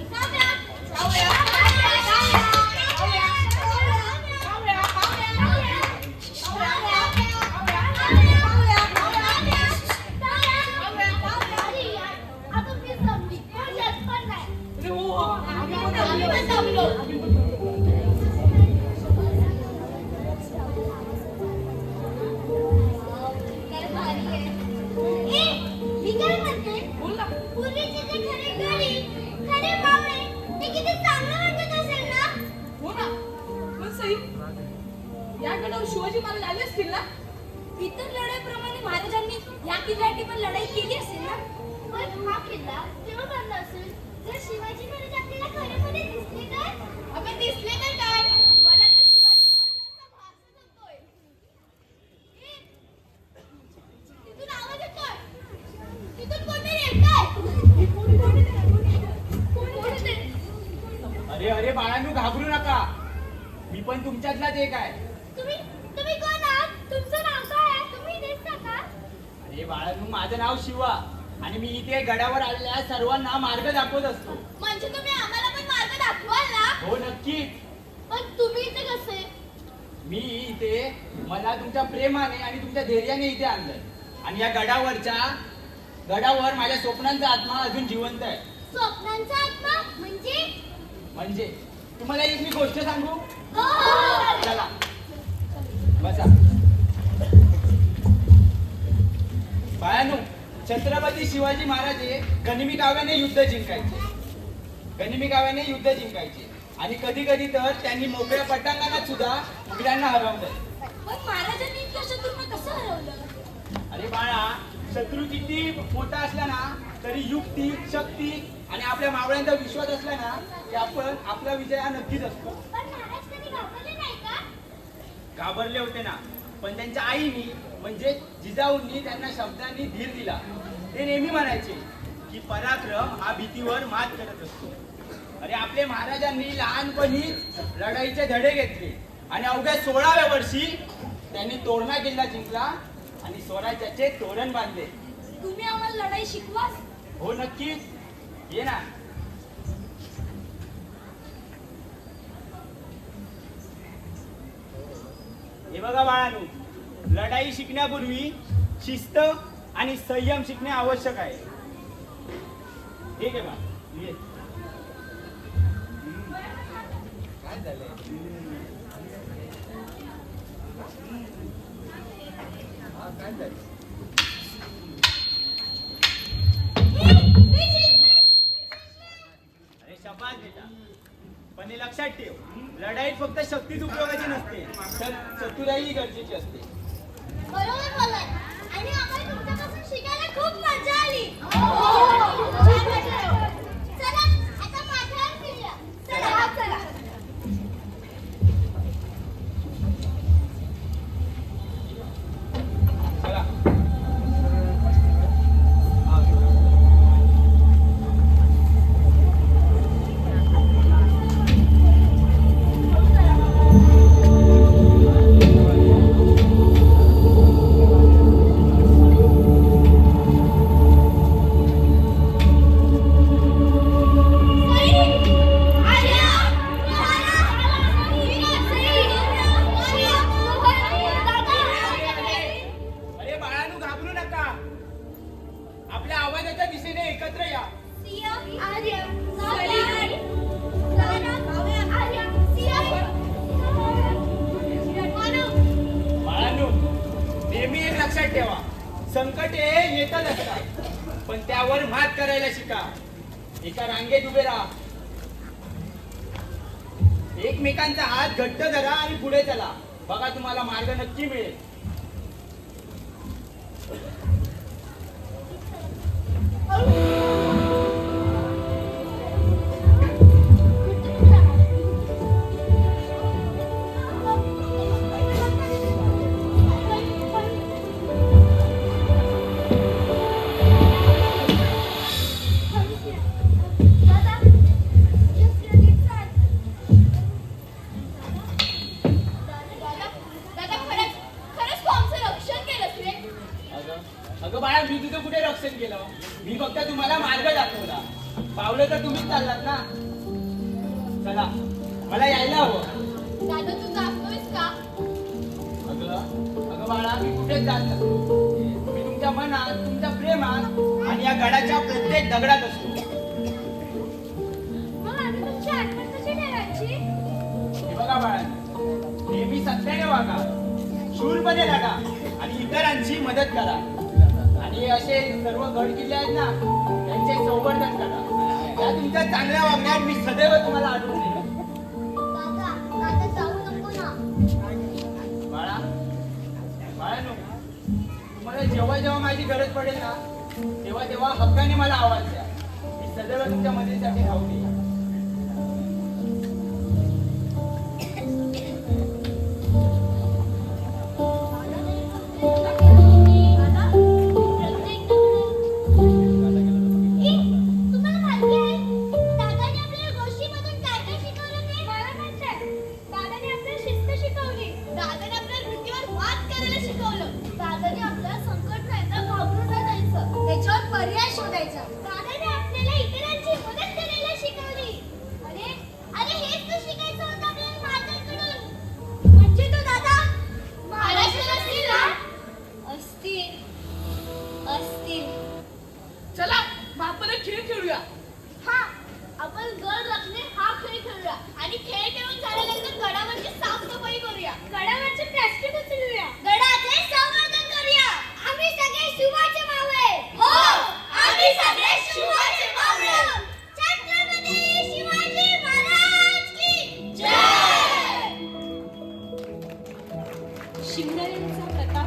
Ikaw na! Ikaw na! या गडावर शिवाजी महाराज आले असतील ना? इतर लढाईप्रमाणे महाराजांनी या किल्ल्यासाठी पण लढाई केली असेल ना? पण हा किल्ला केव्हा बांधला अरे अरे बाळांनो घाबरू नका. मी पण तुमच्यातलाच एक आहे. तुम्ही तुम्ही कोण आहात? तुमचं नाव काय आहे? तुम्ही अरे बाळांनो माझं नाव शिवा. आणि मी इथे गडावर आलेल्या सर्वांना मार्ग दाखवत असतो. म्हणजे तुम्ही आम्हाला पण मार्ग दाखवाल ना हो नक्कीच. पण तुम्ही इथे कसे? मी इथे मला तुमच्या प्रेमाने आणि तुमच्या धैर्याने इथे आणलंय. आणि या गडावरच्या गडावर माझ्या स्वप्नांचा आत्मा अजून जिवंत आहे. स्वप्नांचा आत्मा? म्हणजे? म्हणजे तुम्हाला एक मी गोष्ट सांगू? हो. चला. बसा. बाळांनो छत्रपती शिवाजी महाराज हे गनिमी काव्याने युद्ध जिंकायचे. गनिमी काव्याने युद्ध जिंकायचे. आणि कधी कधी तर त्यांनी मोकळ्या पटांगणात सुद्धा कसं हरवलं? अरे बाळा शत्रू किती मोठा असला ना तरी युक्ती शक्ती आणि आपल्या मावळ्यांचा विश्वास असला ना की आपण आपला विजय हा नक्कीच असतो. घाबरले नाही का? घाबरले होते ना. पण त्यांच्या आईनी म्हणजे जिजाऊंनी त्यांना शब्दांनी धीर दिला. ते नेहमी म्हणायचे की पराक्रम हा भीतीवर मात करत असतो. अरे आपले महाराजांनी लहानपणी लढाईचे धडे घेतले. आणि अवघ्या सोळाव्या वर्षी त्यांनी तोरणा किल्ला जिंकला आणि स्वराज्याचे तोरण बांधले. तुम्ही आम्हाला लढाई शिकवाल? हो नक्कीच. ये ना। हे बघा बाळानू लढाई शिकण्यापूर्वी शिस्त आणि संयम शिकणे आवश्यक आहे. ठीक आहे बा ये. काय झालंय? काय झालं लक्षात ठेव. लढाईत फक्त शक्तीच उपयोगाची नसते. तर चतुराई गरजेची असते. आपल्या आवाजाच्या दिशेने एकत्र या. बाळानू नेहमी एक लक्षात ठेवा. संकटे येतच असतात पण त्यावर मात करायला शिका. एका रांगेत उभे राहा. एकमेकांचा हात घट्ट धरा आणि पुढे चला. बघा तुम्हाला मार्ग नक्की मिळेल. दादा चला. मला यायला हवं. दादा तू जातोयस का? अगं अगं बाळा मी कुठेच जात नसतो मी तुमच्या मनात तुमच्या प्रेमात आणि या गडाच्या प्रत्येक दगडात असतो. मग आम्ही तुमची आठवण कशी ठेवायची? हे बघा बाळा नेहमी सत्याने वागा शूरपणे लढा आणि इतरांची मदत करा. आणि असे सर्व गड किल्ले आहेत ना त्यांचे संवर्धन करा. या तुमच्या चांगल्या वागण्यात मी सदैव तुम्हाला आढळून येईल दादा जाऊ नको ना. बाळा बाळा नो तुम्हाला जेव्हा जेव्हा माझी गरज पडेल ना तेव्हा तेव्हा हक्काने मला आवाज द्या. मी सदैव तुमच्या मदतीसाठी धावून